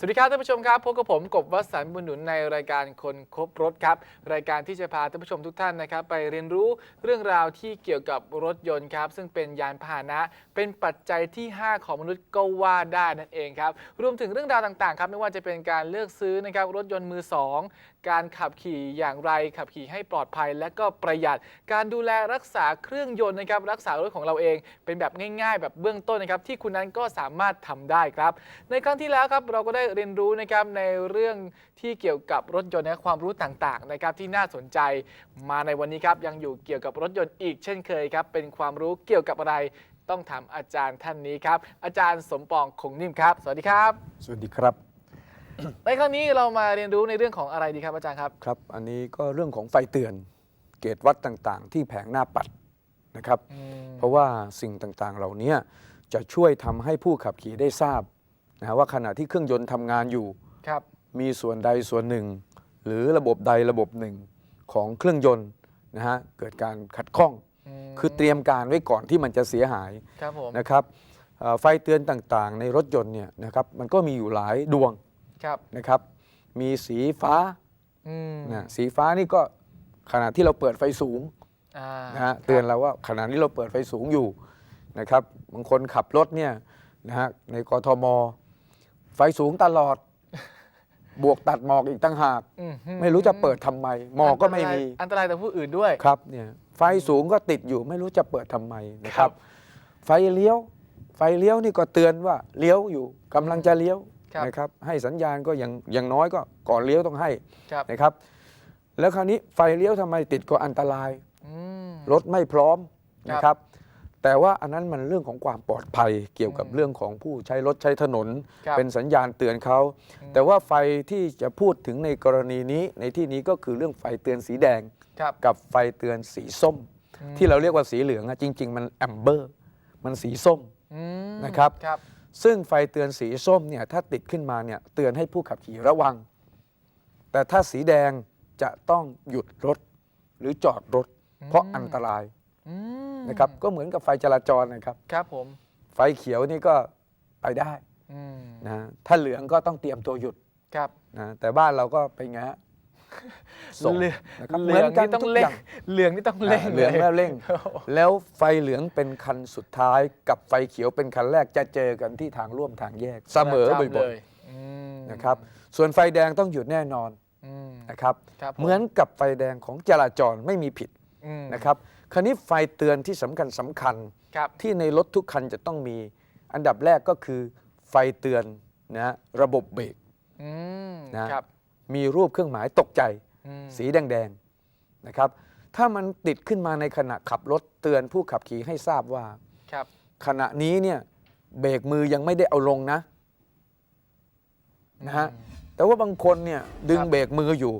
สวัสดีครับท่านผู้ชมครับพบกับผมกบวัสันต์บุญหนุนในรายการคนครบรถครับ รายการที่จะพาท่านผู้ชมทุกท่านนะครับ ไปเรียนรู้เรื่องราวที่เกี่ยวกับรถยนต์ครับ ซึ่งเป็นยานพาหนะ เป็นปัจจัยที่ 5 ของมนุษย์ก็ว่าได้นั่นเองครับ รวมถึงเรื่องราวต่างๆ ครับไม่ว่าจะเป็นการเลือกซื้อนะครับรถยนต์มือสองการขับขี่อย่างไรขับขี่ให้ปลอดภัย และก็ประหยัด การดูแลรักษาเครื่องยนต์นะครับรักษารถของเราเอง เป็นแบบง่าย ๆ แบบเบื้องต้นนะครับที่คุณนั้นก็สามารถทำได้ครับ ในครั้งที่แล้วครับเราก็ได้เรียนรู้นะครับในเรื่องที่เกี่ยวกับรถยนต์และความรู้ต่างๆนะครับที่น่าสนใจมาในวันนี้ครับยังอยู่เกี่ยวกับรถยนต์อีกเช่นเคยครับเป็นความรู้เกี่ยวกับอะไรต้องถามอาจารย์ท่านนี้ครับ อาจารย์สมปองคงนิ่มครับ สวัสดีครับ สวัสดีครับ ในครั้งนี้เรามาเรียนรู้ในเรื่องของอะไรดีครับอาจารย์ครับ ครับ อันนี้ก็เรื่องของไฟเตือน เกตวัดต่างๆ ที่แผงหน้าปัดนะครับ เพราะว่าสิ่งต่างๆเหล่านี้จะช่วยทำให้ผู้ขับขี่ได้ทราบ นะว่าขณะที่เครื่องยนต์ทำงานอยู่ ครับ มีส่วนใดส่วนหนึ่ง หรือระบบใดระบบหนึ่งของเครื่องยนต์นะฮะเกิดการขัดข้องมคือเตรียมการไว้ก่อนที่มันจะเสียหายครับผม นะครับเอ่อไฟเตือนต่างๆ ในรถยนต์เนี่ยนะครับมันก็มีอยู่หลายดวงครับนะครับมีสีฟ้าอืมนะสีฟ้านี่ก็ขณะที่เราเปิดไฟสูง อ่านะฮะเตือนเราว่าขณะนี้เราเปิดไฟสูงอยู่นะครับบางคนขับรถเนี่ยนะฮะในกทม ไฟสูงตลอด บวกตัดหมอกอีกตั้งหาก อืไม่รู้จะเปิดทำไม หมอกก็ไม่มีอันตรายต่อผู้อื่นด้วย ครับเนี่ยไฟสูงก็ติดอยู่ไม่รู้จะเปิดทำไมนะคครัรับ บ ไฟเลี้ยว ไฟเลี้ยวนี่ก็เตือนว่าเลี้ยวอยู่กำลังจะเลี้ยวครับ นะครับให้สัญญาณก็อย่างอย่างน้อยก็ก่อนเลี้ยวต้องให้ครับนะครับ แล้วคราวนี้ไฟเลี้ยวทำไมติดก็อันตราย อืม รถไม่พร้อมครับ นะครับ แต่ว่าอันนั้นมันเรื่องของความปลอดภัยเกี่ยวกับอืมเรื่องของผู้ใช้รถใช้ถนน ครับเป็นสัญญาณเตือนเขาอืมแต่ว่าไฟที่จะพูดถึงในกรณีนี้ในที่นี้ก็คือเรื่องไฟเตือนสีแดง ครับกับไฟเตือนสีส้ม อืม ที่เราเรียกว่าสีเหลืองอะจริง ๆ มันแอมเบอร์มันสีส้ม อืมนะครับ ครับ ซึ่งไฟเตือนสีส้มเนี่ยถ้าติดขึ้นมาเนี่ยเตือนให้ผู้ขับขี่ระวัง แต่ถ้าสีแดงจะต้องหยุดรถหรือจอดรถ เพราะอันตรายอืม นะครับก็เหมือนกับไฟจราจรนะครับ ครับผม ไฟเขียวนี่ก็ไปได้อืมนะถ้าเหลืองก็ต้องเตรียมตัวหยุดครับนะแต่บ้านเราก็เป็นไงฮะส่งเหลืองนะครับเหเหลืมือองนกันนี่ต้องทุกเร่องย่างเหลืองนี่ต้องเร่งอ่าเหลืองยแล้วเร่งโอ้โหแล้วไฟเหลืองเป็นคันสุดท้ายกับไฟเขียวเป็นคันแรกจะเจอกันที่ทางร่วมทางแยก เสมอประจำบ่อยเลยอืมๆนะครับ ส่วนไฟแดงต้องหยุดแน่นอนอืมนะครับครับผเหมือนกับไฟแดงของจราจรไม่มีผิดอืมนะครับ คราวนี้ไฟเตือนที่สำคัญสำคัญครับที่ในรถทุกคันจะต้องมี อันดับแรกก็คือไฟเตือนนะระบบเบรกอืมนะครับมีรูปเครื่องหมายตกใจ อืมสีแดงๆนะครับ ถ้ามันติดขึ้นมาในขณะขับรถเตือนผู้ขับขี่ให้ทราบว่า ครับ ขณะนี้เนี่ยเบรกมือยังไม่ได้เอาลงนะนะฮะแต่ว่าบางคนเนี่ยดึงครับ เบรกมืออยู่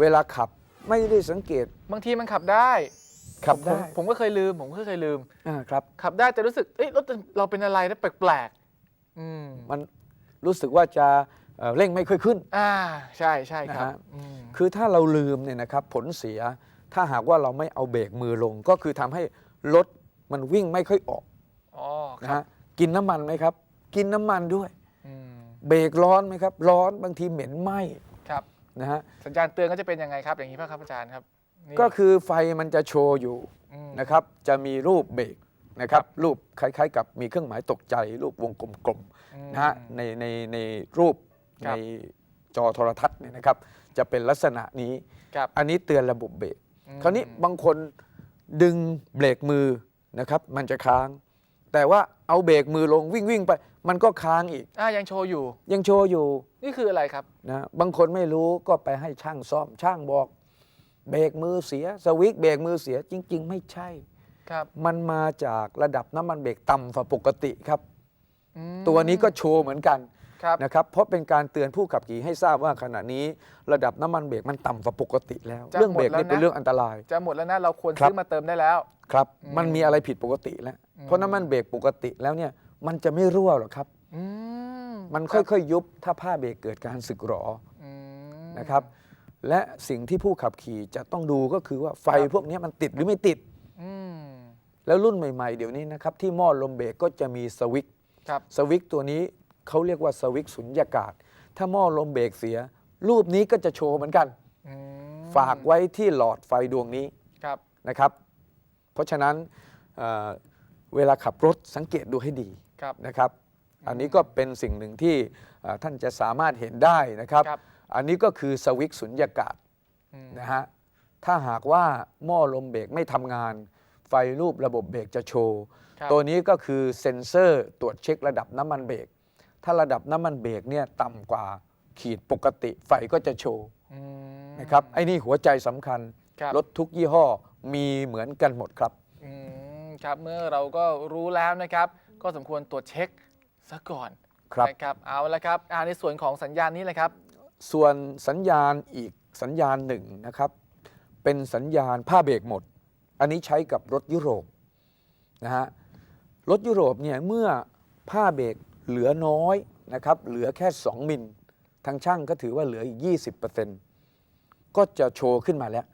เวลาขับไม่ได้สังเกต บางทีมันขับได้ ขับผมได้ผมก็เคยลืม ผมก็เคยลืม อ่าครับ ขับได้แต่รู้สึกเอ้ยรถเราเป็นอะไรนะแปลกๆอืมมันรู้สึกว่าจะเอ่อเร่งไม่ค่อยขึ้น อ่าใช่ใช่ครับนะฮะ อืมคือถ้าเราลืมเนี่ยนะครับผลเสียถ้าหากว่าเราไม่เอาเบรกมือลง ก็คือทำให้รถมันวิ่งไม่ค่อยออกอ๋อนะครับฮะกินน้ำมันไหมครับ กินน้ำมันด้วย อืมเบรกร้อนไหมครับ ร้อนบางทีเหม็นไหมครับ นะฮะสัญญาณเตือนก็จะเป็นยังไงครับ อย่างนี้ป่ะครับอาจารย์ครับนี่ ก็คือไฟมันจะโชว์อยู่มนะครับ จะมีรูปเบรกนะครับ รูปคล้าย ๆ กับมีเครื่องหมายตกใจ รูปวงกลมอืมๆนะฮะในในในรูปครัในบจอโทรทัศน์เนี่ยนะครับ จะเป็นลักษณะนี้ครับอันนี้เตือนระบบเบรกอืมคราวนี้บางคนดึงเบรกมือนะครับ มันจะค้าง แต่ว่าเอาเบรกมือลงวิ่งวิ่งไป มันก็ค้างอีกอ่ายังโชว์อยู่ ยังโชว์อยู่ นี่คืออะไรครับนะบางคนไม่รู้ก็ไปให้ช่างซ่อมช่างบอก เบรกมือเสียสวิตช์เบรกมือเสียจริง ๆ ไม่ใช่ ครับมันมาจากระดับน้ำมันเบรกต่ำกว่าปกติครับ อืมตัวนี้ก็โชว์เหมือนกันครับนะครับเพราะเป็นการเตือนผู้ขับขี่ให้ทราบว่าขณะนี้ระดับน้ำมันเบรกมันต่ำกว่าปกติแล้ว เรื่องเบรกนี่เป็นเรื่องอันตราย จะหมดแล้วนะเราควรครับ ซื้อมาเติมได้แล้ว ครับอืมมันมีอะไรผิดปกติแล้วเพราะน้ำมันเบรกปกติแล้วเนี่ยมันจะไม่รั่วหรอกครับ อืมมันรับค่อยๆยุบถ้าผ้าเบรกเกิดการสึกหรออืม นะครับ และสิ่งที่ผู้ขับขี่จะต้องดูก็คือว่าไฟครับพวกนี้มันติดหรือไม่ติด อืม แล้วรุ่นใหม่ ๆ เดี๋ยวนี้นะครับ ที่หม้อลมเบรกก็จะมีสวิตช์ครับ สวิตช์ตัวนี้เขาเรียกว่าสวิตช์สุญญากาศ ถ้าหม้อลมเบรกเสีย รูปนี้ก็จะโชว์เหมือนกัน อืมฝากไว้ที่หลอดไฟดวงนี้ครับ นะครับ เพราะฉะนั้นเอ่อเวลาขับรถสังเกตดูให้ดีครับ นะครับ อันนี้ก็เป็นสิ่งหนึ่งที่เอ่อท่านจะสามารถเห็นได้นะครับ ครับ อันนี้ก็คือสวิตช์สุญญากาศอืมนะฮะถ้าหากว่าหม้อลมเบรกไม่ทำงาน ไฟรูประบบเบรกจะโชว์ครับตัวนี้ก็คือเซ็นเซอร์ตรวจเช็คระดับน้ำมันเบรกถ้าระดับน้ำมันเบรกเนี่ยต่ำกว่าขีดปกติไฟก็จะโชว์อืมนะครับไอ้นี่หัวใจสำคัญครับรถทุกยี่ห้อมีเหมือนกันหมดครับอืมครับเมื่อเราก็รู้แล้วนะครับ ก็สมควรตรวจเช็คซะก่อนครับนะครับเอาละครับอ่าในส่วนของสัญญาณนี้เลยครับ ส่วนสัญญาณอีกสัญญาณหนึ่งนะครับ เป็นสัญญาณผ้าเบรกหมด อันนี้ใช้กับรถยุโรปนะฮะรถยุโรปเนี่ยเมื่อผ้าเบรกเหลือน้อยนะครับเหลือแค่ 2 มิลทางช่างก็ถือว่าเหลืออีก 20%ก็จะโชว์ขึ้นมาแล้ว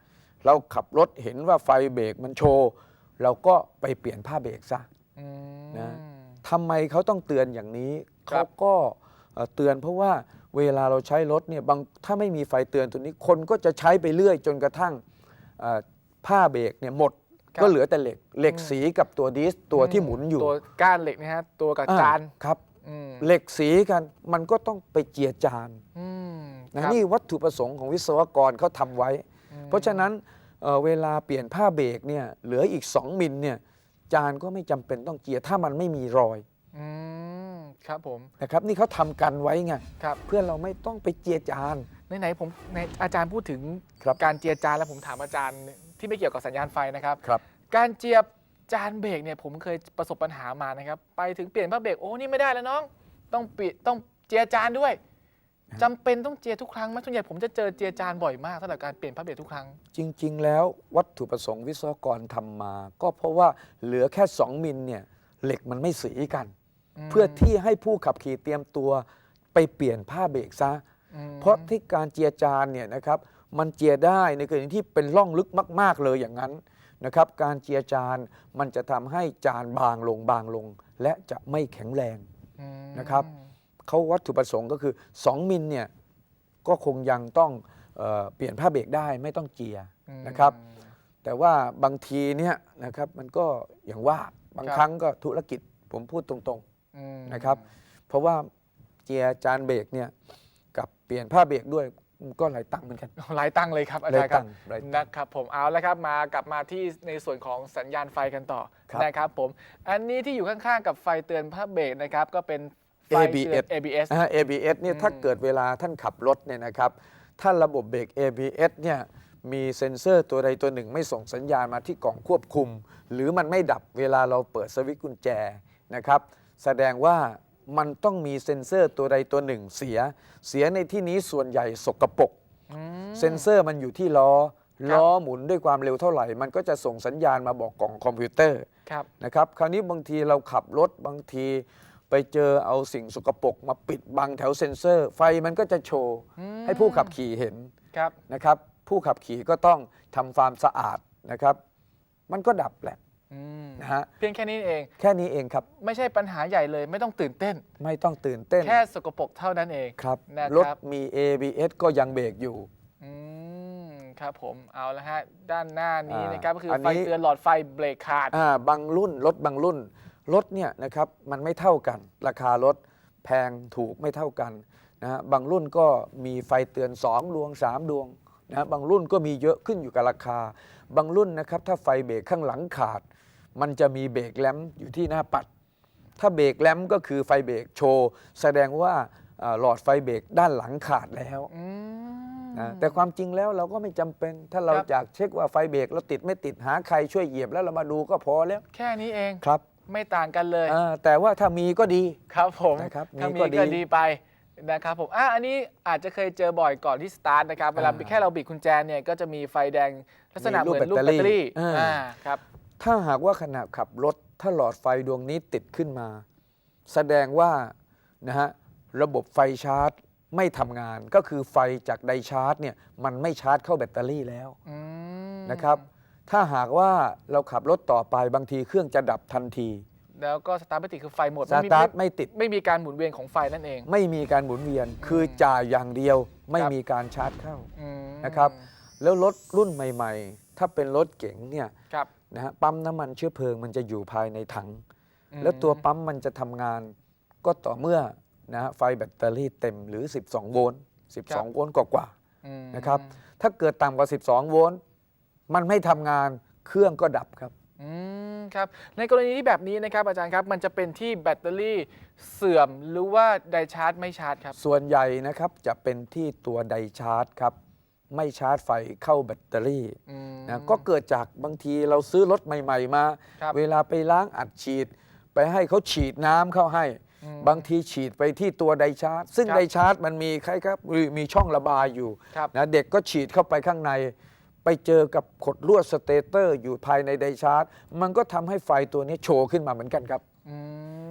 เราขับรถเห็นว่าไฟเบรกมันโชว์ เราก็ไปเปลี่ยนผ้าเบรกซะอืมนะทำไมเขาต้องเตือนอย่างนี้ครัเขาบก็เอ่อเตือนเพราะว่า เวลาเราใช้รถเนี่ยบางถ้าไม่มีไฟเตือนตัวนี้คนก็จะใช้ไปเรื่อยจนกระทั่งเอ่อผ้าเบรกเนี่ยหมดก็เหลือแต่เหล็กเหล็กสีกับตัวดิสตัวที่หมุนอยู่ตัวก้านเหล็กนะฮะตัวกับอ่จานครับอืมเหล็กสีกันมันก็ต้องไปเจียจานอืมนะครับนี่วัตถุประสงค์ของวิศวกรเขาทำไว้อืมเพราะฉะนั้นเอ่อเวลาเปลี่ยนผ้าเบรกเนี่ยเหลืออีก 2 มิลเนี่ยจานก็ไม่จำเป็นต้องเจียถ้ามันไม่มีรอยอืม ครับผมนะครับนี่เขาทำกันไว้ไงครับเพื่อเราไม่ต้องไปเจียจานไหนๆผมในอาจารย์พูดถึงครับการเจียจานแล้วผมถามอาจารย์ที่ไม่เกี่ยวกับสัญญาณไฟนะครับครับการเจียบจานเบรกเนี่ยผมเคยประสบปัญหามานะครับ ไปถึงเปลี่ยนผ้าเบรกโอ้นี่ไม่ได้แล้วน้อง ต้องเปลี่ยนต้องเจียจานด้วยจำเป็นต้องเจียทุกครั้งไหมส่วนใหญ่ผมจะเจอเจียจานบ่อยมากสำหรับการเปลี่ยนผ้าเบรกทุกครั้ง จริง ๆ แล้ววัตถุประสงค์วิศวกรทำมา ก็เพราะว่าเหลือแค่ 2 มิลเนี่ยเหล็กมันไม่สีกันอืม เพื่อที่ให้ผู้ขับขี่เตรียมตัวไปเปลี่ยนผ้าเบรกซะอืมเพราะที่การเจียจานเนี่ยนะครับมันเจียได้ในกรณีที่เป็นร่องลึกมาก ๆเลยอย่างนั้นนะครับ การเจียจานมันจะทำให้จานบางลงบางลง และจะไม่แข็งแรงอืมนะครับเขาวัตถุประสงค์ก็คือ 2 มิลเนี่ยก็คงยังต้องเออเปลี่ยนผ้าเบรกได้ไม่ต้องเจียอืมนะครับ แต่ว่าบางทีเนี่ยนะครับมันก็อย่างว่าบางครับครั้งก็ธุรกิจผมพูดตรงอืม นะครับๆเพราะว่าเจียจานเบรกเนี่ยกับเปลี่ยนผ้าเบรกด้วยมันก็หลายตังค์เหมือนกันหลายตั้งเลยครับอาหลาจายรย์คตัรับงค์หลายตังค์นะครับผมเอาแล้วครับมากลับมาที่ในส่วนของสัญญาณไฟกันต่อครับนะครับผมอันนี้ที่อยู่ข้างๆกับไฟเตือนผ้าเบรกนะครับก็เป็นไฟเตือน ABS ABS นะฮะ ABS เนี่ยอืมถ้าเกิดเวลาท่านขับรถเนี่ยนะครับถ้าระบบเบรก ABS เนี่ยมีเซ็นเซอร์ตัวใดตัวหนึ่งไม่ส่งสัญญาณมาที่กล่องควบคุม หรือมันไม่ดับเวลาเราเปิดสวิตช์กุญแจนะครับ แสดงว่ามันต้องมีเซ็นเซอร์ตัวใดตัวหนึ่งเสีย เสียในที่นี้ส่วนใหญ่สกปรกอืมเซ็นเซอร์มันอยู่ที่ล้อครับล้อหมุนด้วยความเร็วเท่าไหร่ มันก็จะส่งสัญญาณมาบอกกล่องคอมพิวเตอร์ครับนะครับ คราวนี้บางทีเราขับรถบางที ไปเจอเอาสิ่งสกปรกมาปิดบังแถวเซ็นเซอร์ ไฟมันก็จะโชว์อืมให้ผู้ขับขี่เห็นครับนะครับ ผู้ขับขี่ก็ต้องทำความสะอาดนะครับ มันก็ดับแหละอืม นะฮะเพียงแค่นี้เอง แค่นี้เองครับ ไม่ใช่ปัญหาใหญ่เลยไม่ต้องตื่นเต้น ไม่ต้องตื่นเต้น แค่สกปรกเท่านั้นเองครับนะครับรถมี ABS ก็ยังเบรกอยู่อืมครับผมเอาละฮะ ด้านหน้านี้อ่านนะครับก็คืออนไฟนี้เตือนหลอดไฟเบรกขาดอ่าบางรุ่นรถบางรุ่นรถเนี่ยนะครับมันไม่เท่ากัน ราคารถแพงถูกไม่เท่ากันนะฮะบางรุ่นก็มีไฟเตือน 2 ดวง 3 ดวงนะฮะบางรุ่นก็มีเยอะขึ้นอยู่กับราคา บางรุ่นนะครับถ้าไฟเบรกข้างหลังขาด มันจะมีเบรกแลมป์อยู่ที่หน้าปัด ถ้าเบรกแลมป์ก็คือไฟเบรกโชว์ แสดงว่าอ่าหลอดไฟเบรกด้านหลังขาดแล้วอืมนะแต่ความจริงแล้วเราก็ไม่จำเป็น ถ้าเราครับอยากเช็คว่าไฟเบรกเราติดไม่ติดหาใครช่วยเหยียบแล้วเรามาดูก็พอแล้ว แค่นี้เองครับ ไม่ต่างกันเลยอ่าแต่ว่าถ้ามีก็ดีครับผมนะครับถ้ามีมีก็ก็ดีดีไปนะครับผมอะอันนี้อาจจะเคยเจอบ่อยก่อนที่สตาร์ทนะครับเวลาอ่าแค่เราบิดกุญแจเนี่ยก็จะมีไฟแดงลักษณะมีเหรูปมือนรูปแบแบตตเตเตออรี่รี่อ่าอ่าครับ ถ้าหากว่าขณะขับรถ ถ้าหลอดไฟดวงนี้ติดขึ้นมา แสดงว่านะฮะระบบไฟชาร์จไม่ทำงานก็คือไฟจากไดชาร์จเนี่ยมันไม่ชาร์จเข้าแบตเตอรี่แล้วอืมนะครับ ถ้าหากว่าเราขับรถต่อไปบางทีเครื่องจะดับทันที แล้วก็สตาร์ทไม่ติดคือไฟหมดสไม่มีตาร์ทไม่ติดไม่มีการหมุนเวียนของไฟนั่นเอง ไม่มีการหมุนเวียนคือจ่ายอย่างเดียวไม่ครับมีการชาร์จเข้าอืมนะครับ แล้วรถรุ่นใหม่ ๆ ถ้าเป็นรถเก๋งเนี่ยครับ นะฮะปั๊มน้ำมันเชื้อเพลิงมันจะอยู่ภายในถังอืมแล้วตัวปั๊มมันจะทำงานก็ต่อเมื่อนะฮะไฟแบตเตอรี่เต็มหรือ 12 โวลต์12 โวลต์กว่าอืมๆนะครับถ้าเกิดต่ำกว่า 12 โวลต์มันไม่ทำงานเครื่องก็ดับครับอืมครับในกรณีที่แบบนี้นะครับอาจารย์ครับ มันจะเป็นที่แบตเตอรี่เสื่อมหรือว่าไดชาร์จไม่ชาร์จครับ ส่วนใหญ่นะครับจะเป็นที่ตัวไดชาร์จครับ ไม่ชาร์จไฟเข้าแบตเตอรี่อืม นะก็เกิดจากบางทีเราซื้อรถใหม่ ๆ มา ครับเวลาไปล้างอัดฉีด ไปให้เขาฉีดน้ำเข้าให้ อืมบางทีฉีดไปที่ตัวไดชาร์จ ซึ่งครับไดชาร์จมันมีใครครับมีช่องระบายอยู่ครับ นะเด็กก็ฉีดเข้าไปข้างใน ไปเจอกับขดลวดสเตเตอร์อยู่ภายในไดชาร์จ มันก็ทำให้ไฟตัวนี้โชว์ขึ้นมาเหมือนกันครับ อื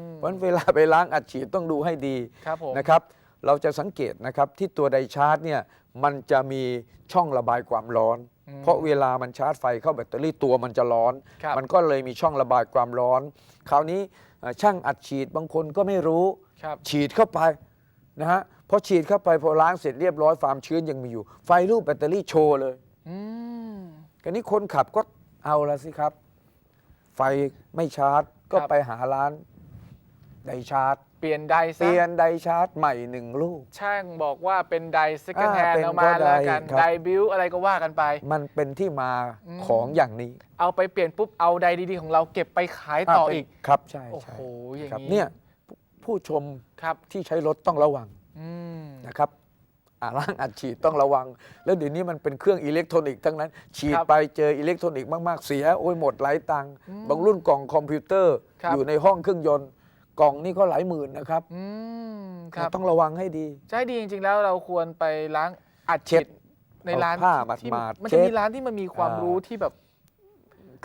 ม เพราะฉะนั้นเวลาไปล้างอัดฉีดต้องดูให้ดีครับผมนะครับ เราจะสังเกตนะครับที่ตัวไดชาร์จเนี่ย มันจะมีช่องระบายความร้อนอืมเพราะเวลามันชาร์จไฟเข้าแบตเตอรี่ตัวมันจะร้อนครับมันก็เลยมีช่องระบายความร้อน คราวนี้เอ่อช่างอัดฉีดบางคนก็ไม่รู้ครับฉีดเข้าไปนะฮะพอฉีดเข้าไปพอล้างเสร็จเรียบร้อยความชื้นยังมีอยู่ ไฟรูปแบตเตอรี่โชว์เลยอืมกันนี้คนขับก็เอาละสิครับ ไฟไม่ชาร์จก็ครับไปหาร้านไดชาร์จ เปลี่ยนไดเปซะลี่ยนไดชาร์จใหม่หนึ่งลูก ช่างบอกว่าเป็นได second อ่า hand เป็นเอามาก็ไดแล้วกันครับ ไดบิวอะไรก็ว่ากันไป มันเป็นที่มาอืม ของอย่างนี้เอาไปเปลี่ยนปุ๊บเอาไดดีๆของเราเก็บไปขายต่ออีกเป็นครับใช่โอ้ใช่โหอย่างครับนี้เนี่ยผู้ผู้ชมครับที่ใช้รถต้องระวังอืมนะครับอ่าล้างอัดฉีดต้องระวัง แล้วเดี๋ยวนี้มันเป็นเครื่องอิเล็กทรอนิกส์ทั้งนั้น ฉีดครับไปเจออิเล็กทรอนิกส์มาก ๆ เสีย โอ้ยหมดหลายตังค์อืมบางรุ่นกล่องคอมพิวเตอร์ ครับ อยู่ในห้องเครื่องยนต์ กล่องนี่ก็หลายหมื่นนะครับอืมครับต้องระวังให้ดี ใช่ดีจริงๆแล้วเราควรไปล้างอัดเช็ฉีดดในร้านเอาผ้าที่หมาดๆมันเช็จะดมีร้านที่มันมีความอ่ารู้ที่แบบ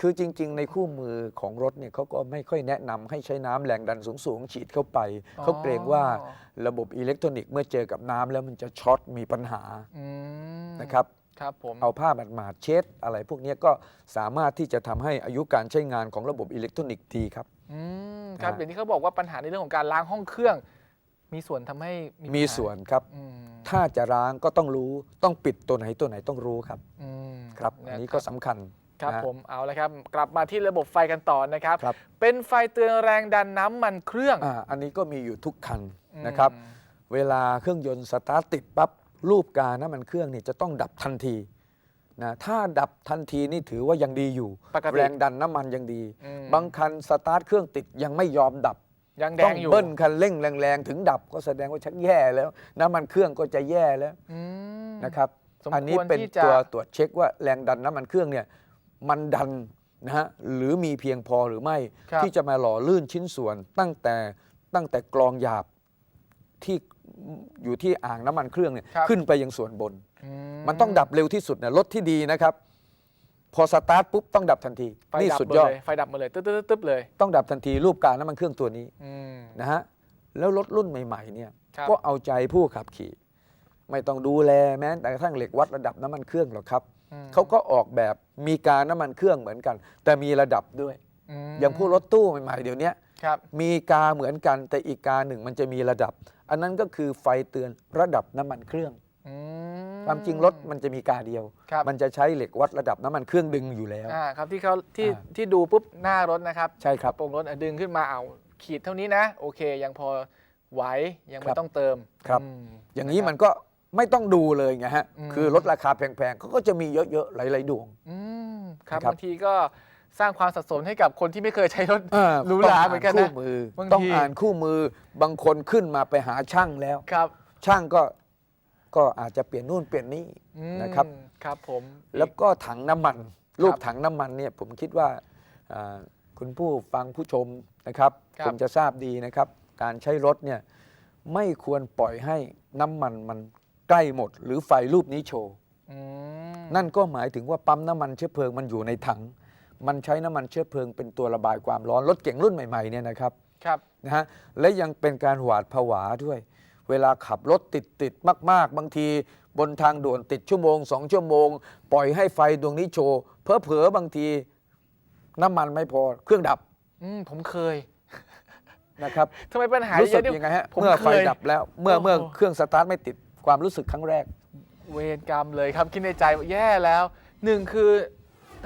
คือจริง ๆ ในคู่มือของรถเนี่ยเขาก็ไม่ค่อยแนะนำให้ใช้น้ำแรงดันสูงๆฉีดเข้าไปเขาเกรงว่าระบบอิเล็กทรอนิกส์เมื่อเจอกับน้ำแล้วมันจะช็อตมีปัญหาอืมนะครับ ครับผมเอาผ้าหมาดๆเช็ด อะไรพวกเนี้ยก็สามารถที่จะทำให้อายุการใช้งานของระบบอิเล็กทรอนิกส์ดีครับ อืม ครับอ่าอย่างที่เขาบอกว่าปัญหาในเรื่องของการล้างห้องเครื่อง มีส่วนทำให้ปัญหามีส่วนครับอืมถ้าจะล้างก็ต้องรู้ต้องปิดตัวไหนตัวไหนต้องรู้ครับอืมครับอันนี้ก็ะสำคัญครับนะผมเอาละครับ กลับมาที่ระบบไฟกันต่อนะครับครับเป็นไฟเตือนแรงดันน้ำมันเครื่องอ่าอันนี้ก็มีอยู่ทุกคันอืมนะครับ เวลาเครื่องยนต์สตาร์ทติดปั๊บรูปการน้ำมันเครื่องนี่จะต้องดับทันที นะถ้าดับทันทีนี่ถือว่ายังดีอยู่ ปกติแรงดันน้ำมันยังดี อืม บางคันสตาร์ทเครื่องติดยังไม่ยอมดับ ยังแดต้องงอยู่เบิ้ลคันเร่งแรงๆ ถึงดับก็แสดงว่าชักแย่แล้วน้ำมันเครื่องก็จะแย่แล้วอืม นะครับ สมควรอันนี้เป็นที่จะ ตัวตรวจเช็คว่าแรงดันน้ำมันเครื่องเนี่ยมันดันนะฮะหรือมีเพียงพอหรือไม่ ครับที่จะมาหล่อลื่นชิ้นส่วนตั้งแต่ตั้งแต่กรองหยาบที่ อยู่ที่อ่างน้ำมันเครื่องเนี่ยครับขึ้นไปยังส่วนบนอืมันต้องดับเร็วที่สุดนะรถที่ดีนะครับ พอสตาร์ทปุ๊บต้องดับทันทีไฟนี่ดับสุดหมดยอดเลยไฟดับหมดเลยตึ๊บตึ๊บตึ๊บเลยต้องดับทันทีรูปการน้ำมันเครื่องตัวนี้ อืม นะฮะแล้วรถรุ่นใหม่ ๆ เนี่ยครับ ก็เอาใจผู้ขับขี่ ไม่ต้องดูแลแม้แต่กระทั่งเหล็กวัดระดับน้ำมันเครื่องหรอกครับอืมเขาก็ออกแบบมีการน้ำมันเครื่องเหมือนกัน แต่มีระดับด้วย มอย่างผู้รถตู้ใหม่ๆเดี๋ยวนี้ ครับมีกาเหมือนกันแต่อีกกาหนึ่งมันจะมีระดับ อันนั้นก็คือไฟเตือนระดับน้ำมันเครื่อง อืมความจริงรถมันจะมีกาเดียว ครับมันจะใช้เหล็กวัดระดับน้ำมันเครื่องดึงอยู่แล้ว อ่าครับที่เขาที่อ่า ที่ดูปุ๊บหน้ารถนะครับใช่ครับกระโปรงรถอะดึงขึ้นมาเอาขีดเท่านี้นะ โอเค ยังพอไหวยังคไม่รับต้องเติมครับ อืม อย่างนี้ะครับมันก็ไม่ต้องดูเลยไงฮะอืม คือรถราคาแพงๆเขาก็จะมีเยอะๆหลายๆดวง อืมครับนะครับบางทีก็ สร้างความสับสนให้กับคนที่ไม่เคยใช้รถอ่าหรูหราเหมือนกันนะต้งคู่มือ บางที ต้องอ่านคู่มือบางคนขึ้นมาไปหาช่างแล้ว ครับช่างก็ก็อาจจะเปลี่ยนนู่นเปลี่ยนนี่อืมนะครับ ครับผม แล้วก็ถังน้ำมันรูปครับถังน้ำมันเนี่ยผมคิดว่าอ่าคุณผู้ฟังผู้ชมนะครับครับ คงจะทราบดีนะครับ การใช้รถเนี่ยไม่ควรปล่อยให้น้ำมันมันใกล้หมด หรือไฟรูปนี้โชว์ อืมนั่นก็หมายถึงว่าปั๊มน้ำมันเชื้อเพลิงมันอยู่ในถัง มันใช้น้ำมันเชื้อเพลิงเป็นตัวระบายความร้อนรถเก๋งรุ่นใหม่ๆเนี่ยนะครับครับนะฮะและยังเป็นการหวาดผวาด้วย เวลาขับรถติดติดๆมาก ๆ บางที บนทางด่วนติดชั่วโมงสองชั่วโมง ปล่อยให้ไฟดวงนี้โชว์เพอเผลอๆบางที น้ำมันไม่พอเครื่องดับอืมผมเคยนะครับทำไมปัญหารู้เยสึอะกนี่ยังไงฮะผมเมื่อไฟเคยดับแล้ว เมื่อโอ้โหเมื่อเครื่องสตาร์ทไม่ติดความรู้สึกครั้งแรก เวรกรรมเลยครับคิดในใจว่าแย่แล้วหนึ่งคือ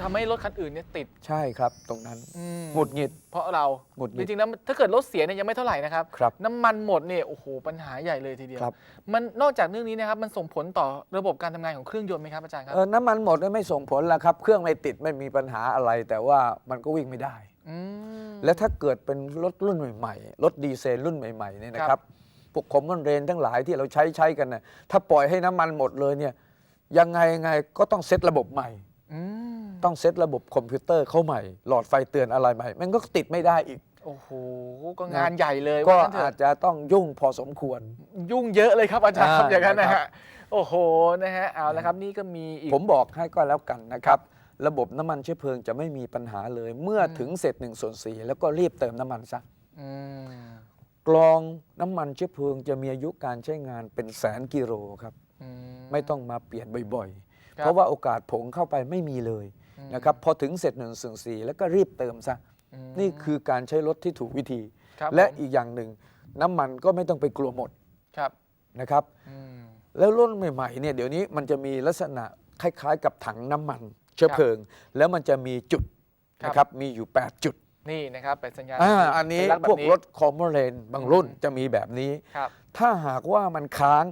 ทำให้รถคันอื่นเนี่ยติดใช่ครับตรงนั้นอืมหงุดหงิดเพราะเรา หงุดหงิจดริงๆแล้วถ้าเกิดรถเสียเนี่ยยังไม่เท่าไหร่นะครับ ครับ น้ำมันหมดเนี่ยโอ้โหปัญหาใหญ่เลยทีเดียวครับ มันนอกจากเรื่องนี้นะครับมันส่งผลต่อระบบการทำงานของเครื่องยนต์ไหมครับอาจารย์ครับเออน้ำมันหมดไม่ส่งผลแล้วครับ เครื่องไม่ติดไม่มีปัญหาอะไร แต่ว่ามันก็วิ่งไม่ได้ ม และถ้าเกิดเป็นรถรุ่นใหม่ๆ รถดีเซลรุ่นใหม่ๆเนี่ยนะคครัรับ บ พวกคอมมอนเรนทั้งหลายที่เราใช้ใช้กันนะถ้าปล่อยให้น้ำมันหมดเลยเนี่ยยังไงยังไงก็ต้องเซตระบบใหม่อืม ต้องเซตระบบคอมพิวเตอร์เข้าใหม่ หลอดไฟเตือนอะไรใหม่ มันก็ติดไม่ได้อีก โอ้โห ก็งานใหญ่เลยก็ว่างั้นเถอาอะจจะต้องยุ่งพอสมควร ยุ่งเยอะเลยครับอาจารย์ครับอ่าอย่างนั้นนะครัฮะบ โอ้โหนะฮะเอาละครับนี่ก็มีอีก ผมบอกให้ก็แล้วกันนะครับ ระบบน้ำมันเชื้อเพลิงจะไม่มีปัญหาเลย เมื่อถึงเสร็จ1นส่วนสแล้วก็รีบเติมน้ำมันซะอืมกรองน้ำมันเชื้อเพลิงจะมีอายุการใช้งานเป็นแสนกิโลครับ อืมไม่ต้องมาเปลี่ยนบ่อยๆ ครับ เพราะว่าโอกาสผงเข้าไปไม่มีเลยอืม นะครับพอถึงเสร็จหนึ่งส่วนสี่แล้วก็รีบเติมซะอืมนี่คือการใช้รถที่ถูกวิธีครับและผมอีกอย่างหนึ่งน้ำมันก็ไม่ต้องไปกลัวหมดครับนะครับอืมแล้วรุ่นใหม่ๆเนี่ยเดี๋ยวนี้มันจะมีลักษณะคล้ายๆ กับถังน้ำมัน เชื้อครับเพลิง แล้วมันจะมีจุดครับนะครับมีอยู่ 8 จุดนี่นะครับเป็นสัญญาณอ่าอันนี้สัญลักษณ์พวกแบบรถคอมมอนเลนบางรุ่นอืมจะมีแบบนี้ครับถ้าหากว่ามันค้าง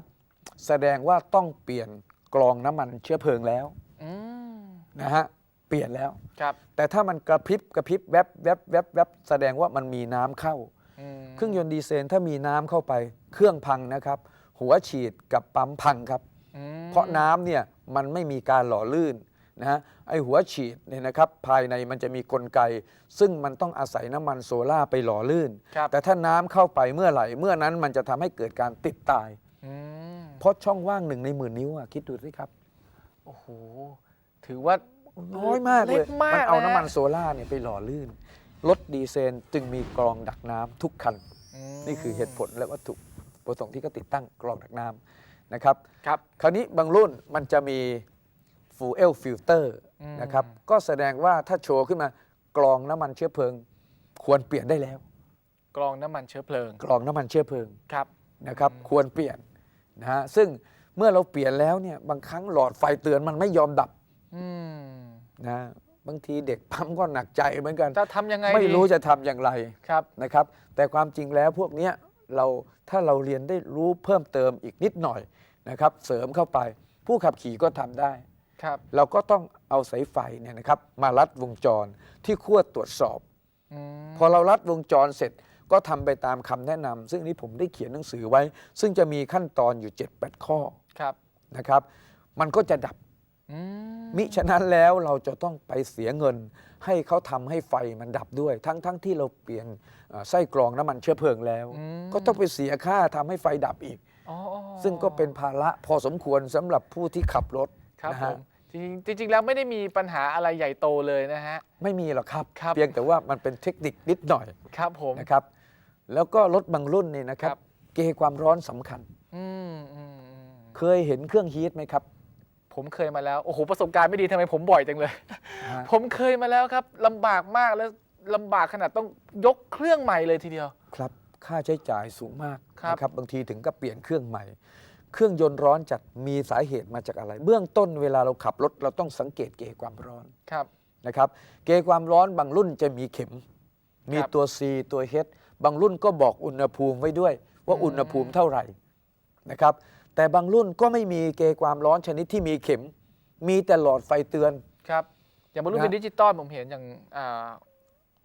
แสดงว่าต้องเปลี่ยนกรองน้ำมันเชื้อเพลิงแล้วอืมนะฮะ เปลี่ยนแล้ว ครับ แต่ถ้ามันกระพริบกระพริบแวบแวบแวบแวบแสดงว่ามันมีน้ำเข้า อืมเครื่องยนต์ดีเซลถ้ามีน้ำเข้าไป เครื่องพังนะครับ หัวฉีดกับปั๊มพังครับ อืมเพราะน้ำเนี่ยมันไม่มีการหล่อลื่นนะฮะไอหัวฉีดเนี่ยนะครับภายในมันจะมีกลไก ซึ่งมันต้องอาศัยน้ำมันโซล่าร์ไปหล่อลื่น ครับ แต่ถ้าน้ำเข้าไปเมื่อไหร่ เมื่อนั้นมันจะทำให้เกิดการติดตาย อืม เพราะช่องว่างหนึ่งในหมื่นนิ้วอะคิดดูสิครับ โอ้โห ถือว่า น้อยมากเลยมากมันเอาะน้ำมันโซล่าร์เนี่ยไปหล่อลื่น รถดีเซลจึงมีกรองดักน้ำทุกคันมนี่คือเหตุผลและวัตถุประสงค์ที่เขาติดตั้งกรองดักน้ำนะครับ ครับ คราวนี้บางรุ่นมันจะมี fuel filter อืม นะครับ ก็แสดงว่าถ้าโชว์ขึ้นมากรองน้ำมันเชื้อเพลิง ควรเปลี่ยนได้แล้ว กรองน้ำมันเชื้อเพลิงกรองน้ำมันเชื้อเพลิง ครับ นะครับควรเปลี่ยนนะฮะซึ่งเมื่อเราเปลี่ยนแล้วเนี่ยบางครั้งหลอดไฟเตือนมันไม่ยอมดับ อืม นะบางทีเด็กปั๊มก็หนักใจเหมือนกันจะทำยังไงไม่ดีรู้จะทำอย่างไรครับ นะครับ แต่ความจริงแล้วพวกเนี้ยเราถ้าเราเรียนได้รู้เพิ่มเติมอีกนิดหน่อยนะครับ เสริมเข้าไป ผู้ขับขี่ก็ทำได้ ครับ เราก็ต้องเอาสายไฟเนี่ยนะครับมารัดวงจรที่ขั้วตรวจสอบ อืมพอเรารัดวงจรเสร็จก็ทำไปตามคำแนะนำซึ่งนี้ผมได้เขียนหนังสือไว้ ซึ่งจะมีขั้นตอนอยู่ 7-8 ข้อครับนะครับ มันก็จะดับอื มมิฉะนั้นแล้วเราจะต้องไปเสียเงิน ให้เขาทำให้ไฟมันดับด้วย ทั้งทั้งที่เราเปลี่ยนเอ่อไส้กรองน้ำมันเชื้อเพลิงแล้วอืมก็ต้องไปเสียค่าทำให้ไฟดับอีกอ๋อซึ่งก็เป็นภาระพอสมควรสำหรับผู้ที่ขับรถครับนะผฮะมจริงๆจริงๆแล้วไม่ได้มีปัญหาอะไรใหญ่โตเลยนะฮะ ไม่มีหรอกครับครับเพียงแต่ว่ามันเป็นเทคนิคนิดหน่อยครับผมนะครับ แล้วก็รถบางรุ่นนี่นะครับครับเกณฑ์ความร้อนสำคัญอืมอืมอืมเคยเห็นเครื่องฮีทไหมครับ ผมเคยมาแล้ว โอ้โห ประสบการณ์ไม่ดีทำไมผมบ่อยจังเลยฮะผมเคยมาแล้วครับลำบากมากแล้วลำบากขนาดต้องยกเครื่องใหม่เลยทีเดียว ครับค่าใช้จ่ายสูงมากครับ นะครับบางทีถึงก็เปลี่ยนเครื่องใหม่ เครื่องยนต์ร้อนจัดมีสาเหตุมาจากอะไร เบื้องต้นเวลาเราขับรถเราต้องสังเกตเกณฑ์ความร้อน ครับ นะครับเกณฑ์ความร้อนบางรุ่นจะมีเข็ม มีครับ ตัว C ตัว H บางรุ่นก็บอกอุณหภูมิไว้ด้วย ว่าอืมอุณหภูมิเท่าไหร่นะครับ แต่บางรุ่นก็ไม่มีเกณฑ์ความร้อนชนิดที่มีเข็ม มีแต่หลอดไฟเตือน ครับ อย่างบรรลุนะ เป็นดิจิตอลผมเห็นอย่าง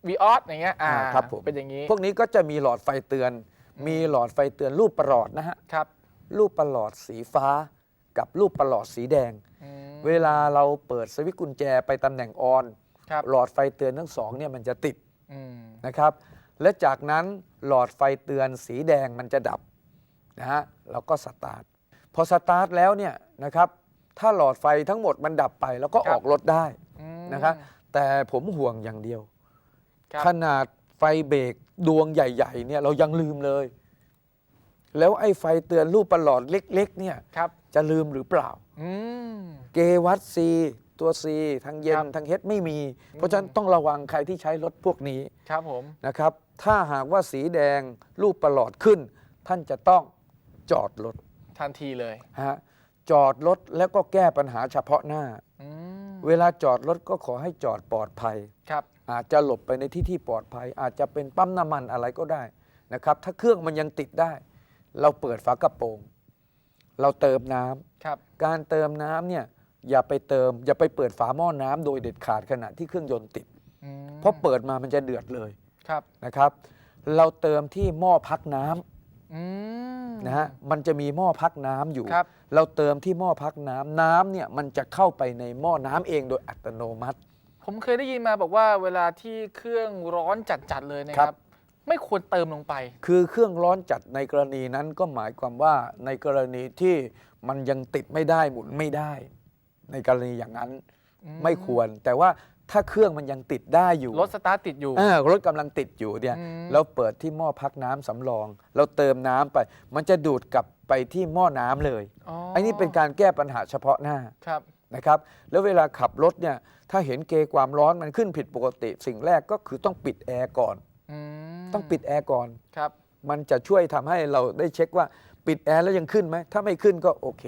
วีออสอย่างเงี้ยอ่าอ่าครับผมเป็นอย่างนี้พวกนี้ก็จะมีหลอดไฟเตือน มีหลอดไฟเตือนรูปประหลอดนะฮะ ครับรูปประหลอดสีฟ้า กับรูปประหลอดสีแดง อืมเวลาเราเปิดสวิตช์กุญแจไปตำแหน่งออน ครับหลอดไฟเตือนทั้งสองเนี่ยมันจะติดอืมนะครับ และจากนั้นหลอดไฟเตือนสีแดงมันจะดับนะฮะเราก็สตาร์ท พอสตาร์ทแล้วเนี่ยนะครับถ้าหลอดไฟทั้งหมดมันดับไปแล้วก็ออกรถได้อืม นะครับแต่ผมห่วงอย่างเดียว ครับ ขนาดไฟเบรกดวงใหญ่ ๆ เนี่ยเรายังลืมเลย แล้วไอ้ไฟเตือนรูปประหลอดเล็ก ๆ เนี่ยครับ จะลืมหรือเปล่า อืม เกวัตซีตัว C ทั้งเย็นครับทั้งเฮดไม่มี เพราะฉะนั้นต้องระวังใครที่ใช้รถพวกนี้ครับผม นะครับ ถ้าหากว่าสีแดงรูปประหลอดขึ้น ท่านจะต้องจอดรถ ทันทีเลยฮะจอดรถแล้วก็แก้ปัญหาเฉพาะหน้า อืมเวลาจอดรถก็ขอให้จอดปลอดภัย ครับ อาจจะหลบไปในที่ที่ปลอดภัย อาจจะเป็นปั๊มน้ำมันอะไรก็ได้นะครับ ถ้าเครื่องมันยังติดได้ เราเปิดฝากระโปรง เราเติมน้ำครับ การเติมน้ำเนี่ยอย่าไปเติม อย่าไปเปิดฝาหม้อน้ำโดยเด็ดขาดขณะที่เครื่องยนต์ติด อืมเพราะเปิดมามันจะเดือดเลยครับ นะครับ เราเติมที่หม้อพักน้ำอืม นะฮะมันจะมีหม้อพักน้ำอยู่ ครับเราเติมที่หม้อพักน้ำน้ำเนี่ยมันจะเข้าไปในหม้อน้ำเองโดยอัตโนมัติ ผมเคยได้ยินมาบอกว่าเวลาที่เครื่องร้อนจัดๆเลยนะคครัรับ บ ไม่ควรเติมลงไป คือเครื่องร้อนจัดในกรณีนั้นก็หมายความว่าในกรณีที่มันยังติดไม่ได้หมุนไม่ได้ ในกรณีอย่างนั้นอืม ไม่ควร แต่ว่า ถ้าเครื่องมันยังติดได้อยู่รถสตาร์ทติดอยู่อ่ารถกำลังติดอยู่เนี่ยอืม เราเปิดที่หม้อพักน้ำสำรอง เราเติมน้ำไป มันจะดูดกลับไปที่หม้อน้ำเลยอ๋ออันนี้เป็นการแก้ปัญหาเฉพาะหน้า ครับ นะครับแล้วเวลาขับรถเนี่ยถ้าเห็นเกจความร้อนมันขึ้นผิดปกติ สิ่งแรกก็คือต้องปิดแอร์ก่อน อืมต้องปิดแอร์ก่อน ครับ มันจะช่วยทำให้เราได้เช็คว่าปิดแอร์แล้วยังขึ้นไหมถ้าไม่ขึ้นก็โอเค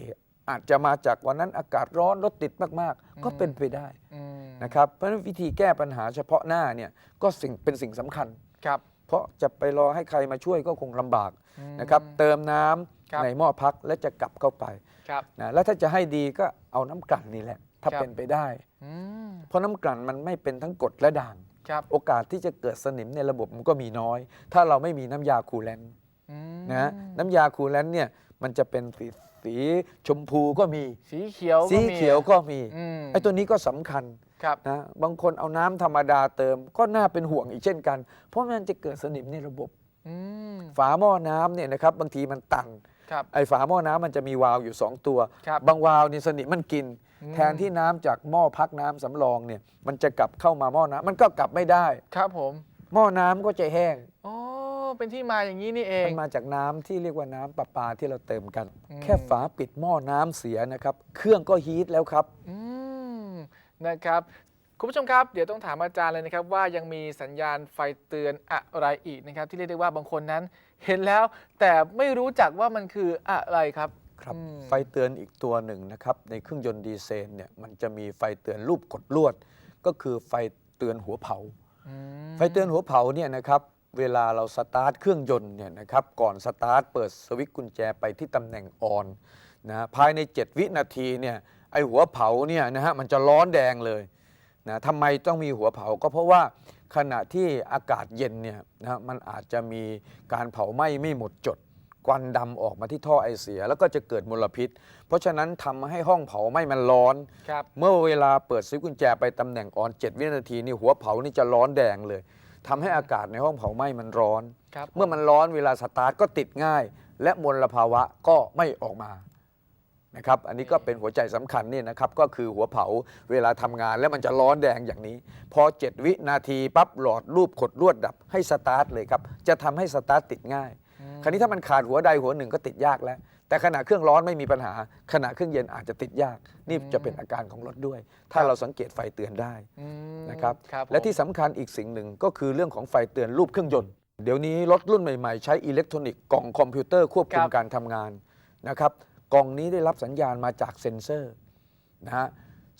อาจจะมาจากวันนั้นอากาศร้อนรถติดมากๆ ก็เป็นไปได้อืมนะครับเพราะฉะนั้นวิธีแก้ปัญหาเฉพาะหน้าเนี่ยก็สิ่งเป็นสิ่งสำคัญครับ เพราะจะไปรอให้ใครมาช่วยก็คงลำบากอืมนะครับ เติมน้ำครับในหม้อพักและจะกลับเข้าไปครับนะแล้วถ้าจะให้ดีก็เอาน้ำกลั่นนี่แหละ ถ้าครับเป็นไปได้อืมเพราะน้ำกลั่นมันไม่เป็นทั้งกรดและด่างครับโอกาสที่จะเกิดสนิมในระบบมันก็มีน้อย ถ้าเราไม่มีน้ำยาคูลแลนต์อืมนะน้ำยาคูลแลนต์เนี่ยมันจะเป็นสี สีชมพูก็มี สีเขียวก็สีมีเขียวก็มีอืมไอ้ตัวนี้ก็สำคัญครับ นะบางคนเอาน้ำธรรมดาเติมก็น่าเป็นห่วงอีกเช่นกัน เพราะมันจะเกิดสนิมในระบบ อืมฝาหม้อน้ำเนี่ยนะครับบางทีมันตัน ครับ ไอ้ฝาหม้อน้ำมันจะมีวาล์วอยู่ 2 ตัวครับบางวาล์วนี่สนิมมันกิน อืม แทนที่น้ำจากหม้อพักน้ำสำรองเนี่ยมันจะกลับเข้ามาหม้อน้ำมันก็กลับไม่ได้ ครับผมหม้อน้ำก็จะแห้ง อ๋อ เป็นที่มาอย่างนี้นี่เอง มันมาจากน้ำที่เรียกว่าน้ำประปาที่เราเติมกันอืมแค่ฝาปิดหม้อน้ำเสียนะครับ เครื่องก็ฮีทแล้วครับอืมนะครับคุณผู้ชมครับ เดี๋ยวต้องถามอาจารย์เลยนะครับ ว่ายังมีสัญญาณไฟเตือนอะไรอีกนะครับ ที่เรียกได้ว่าบางคนนั้นเห็นแล้ว แต่ไม่รู้จักว่ามันคืออะไรครับครับอืมไฟเตือนอีกตัวหนึ่งนะครับ ในเครื่องยนต์ดีเซลเนี่ยมันจะมีไฟเตือนรูปกดลวด ก็คือไฟเตือนหัวเผาอืมไฟเตือนหัวเผาเนี่ยนะครับ เวลาเราสตาร์ทเครื่องยนต์เนี่ยนะครับก่อนสตาร์ทเปิดสวิตช์กุญแจไปที่ตำแหน่งออนนะภายใน 7 วินาทีเนี่ยไอหัวเผาเนี่ยนะฮะมันจะร้อนแดงเลยนะทำไมต้องมีหัวเผาก็เพราะว่าขณะที่อากาศเย็นเนี่ยนะฮะมันอาจจะมีการเผาไหม้ไม่หมดจดควันดำออกมาที่ท่อไอเสีย แล้วก็จะเกิดมลพิษ เพราะฉะนั้นทำให้ห้องเผาไหม้มันร้อนครับเมื่อเวลาเปิดสวิตช์กุญแจไปตำแหน่งออน 7 วินาทีนี่หัวเผานี่จะร้อนแดงเลย ทำให้อากาศในห้องเผาไหม้มันร้อน ครับเมื่อมันร้อนเวลาสตาร์ทก็ติดง่าย และมลภาวะก็ไม่ออกมานะครับอันนี้ก็เป็นหัวใจสำคัญนี่นะครับก็คือหัวเผาเวลาทำงานแล้วมันจะร้อนแดงอย่างนี้ พอ 7 วินาทีปั๊บหลอดรูปขดลวดดับให้สตาร์ทเลยครับจะทำให้สตาร์ทติดง่าย อืม คราวนี้ถ้ามันขาดหัวใดหัวหนึ่งก็ติดยากแล้ว แต่ขณะเครื่องร้อนไม่มีปัญหา ขณะเครื่องเย็นอาจจะติดยาก นี่จะเป็นอาการของรถด้วย ถ้าเราสังเกตไฟเตือนได้อืมนะครับครับและที่ผมสำคัญอีกสิ่งหนึ่งก็คือเรื่องของไฟเตือนรูปเครื่องยนต์ เดี๋ยวนี้รถรุ่นใหม่ๆ ใช้อิเล็กทรอนิกส์กล่องคอมพิวเตอร์ควบคุมการทำงานนะครับกล่องนี้ได้รับสัญญาณมาจากเซ็นเซอร์นะฮะ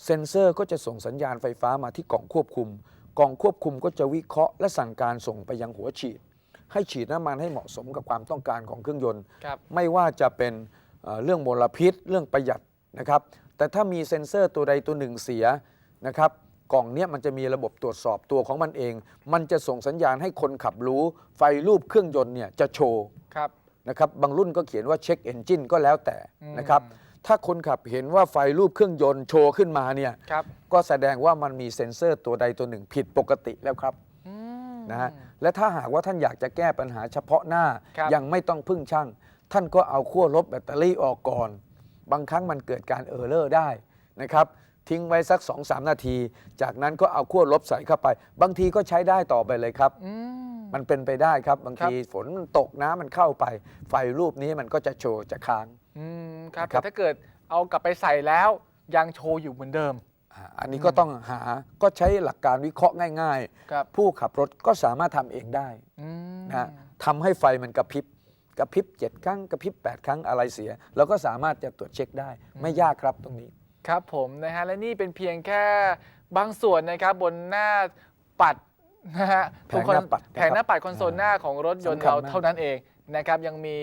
เซ็นเซอร์ก็จะส่งสัญญาณไฟฟ้ามาที่กล่องควบคุม กล่องควบคุมก็จะวิเคราะห์และสั่งการส่งไปยังหัวฉีด ให้ฉีดน้ำมันให้เหมาะสมกับความต้องการของเครื่องยนต์ ครับไม่ว่าจะเป็นเอ่อเรื่องมลพิษ เรื่องประหยัดนะครับ แต่ถ้ามีเซ็นเซอร์ตัวใดตัวหนึ่งเสียนะครับ กล่องเนี้ยมันจะมีระบบตรวจสอบตัวของมันเอง มันจะส่งสัญญาณให้คนขับรู้ ไฟรูปเครื่องยนต์เนี่ยจะโชว์ ครับ นะครับบางรุ่นก็เขียนว่าเช็คเอนจินก็แล้วแต่อืมนะครับ ถ้าคนขับเห็นว่าไฟรูปเครื่องยนต์โชว์ขึ้นมาเนี่ยครับ ก็แสดงว่ามันมีเซ็นเซอร์ตัวใดตัวหนึ่งผิดปกติแล้วครับอืม นะฮะ และถ้าหากว่าท่านอยากจะแก้ปัญหาเฉพาะหน้าครับ ยังไม่ต้องพึ่งช่าง ท่านก็เอาขั้วลบแบตเตอรี่ออกก่อน บางครั้งมันเกิดการเออร์เลอร์ได้นะครับทิ้งไว้สัก 2-3 นาที จากนั้นก็เอาขั้วลบใส่เข้าไป บางทีก็ใช้ได้ต่อไปเลยครับ อืม มันเป็นไปได้ครับ บางครับทีฝนมันตกน้ำมันเข้าไป ไฟรูปนี้มันก็จะโชว์จะค้าง อืมครับครัแต่บ ถ้าเกิดเอากลับไปใส่แล้วยังโชว์อยู่เหมือนเดิม อ่าอันนี้ก็ต้องหาก็ใช้หลักการวิเคราะห์ง่ายครับๆผู้ขับรถก็สามารถทำเองได้อืมนะฮะทำให้ไฟมันกระพริบกระพริบเจ็ดครั้งกระพริบแปดครั้งอะไรเสียเราก็สามารถจะตรวจเช็คได้ ไม่ยากครับตรงนี้ ครับผมนะฮะและนี่เป็นเพียงแค่บางส่วนนะครับบนหน้าปัดนะฮะแผงหน้าปัดนะครับแผงหน้าปัดคอนโซลหน้าของรถยนต์สำคัญเรามากเท่านั้นเองนะครับยังมี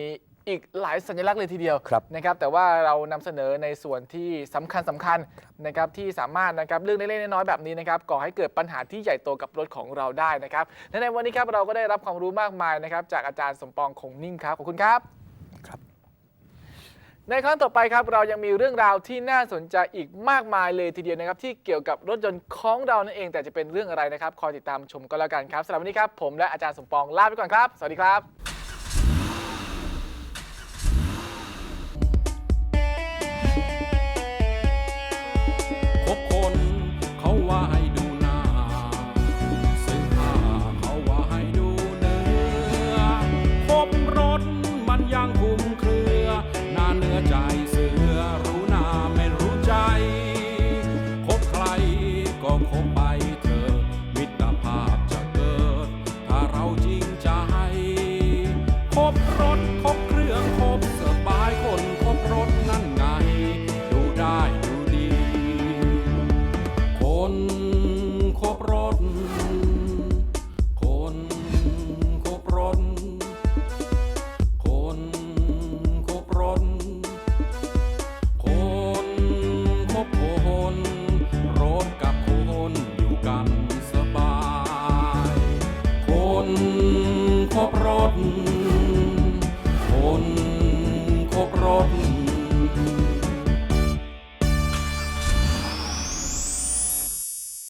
อีกหลายสัญลักษณ์เลยทีเดียวครับนะครับแต่ว่าเรานำเสนอในส่วนที่สำคัญสำคัญนะครับที่สามารถนะครับเรื่องเล็กๆน้อยๆแบบนี้นะครับก่อให้เกิดปัญหาที่ใหญ่โตกับรถของเราได้นะครับและในวันนี้ครับเราก็ได้รับความรู้มากมายนะครับจากอาจารย์สมปองคงนิ่งครับขอบคุณครับครับในครั้งต่อไปครับเรายังมีเรื่องราวที่น่าสนใจอีกมากมายเลยทีเดียวนะครับ ที่เกี่ยวกับรถยนต์ของเรานั่นเอง แต่จะเป็นเรื่องอะไรนะครับ คอยติดตามชมก็แล้วกันครับสำหรับวันนี้ครับผมและอาจารย์สมปองลาไปก่อนครับ สวัสดีครับ เ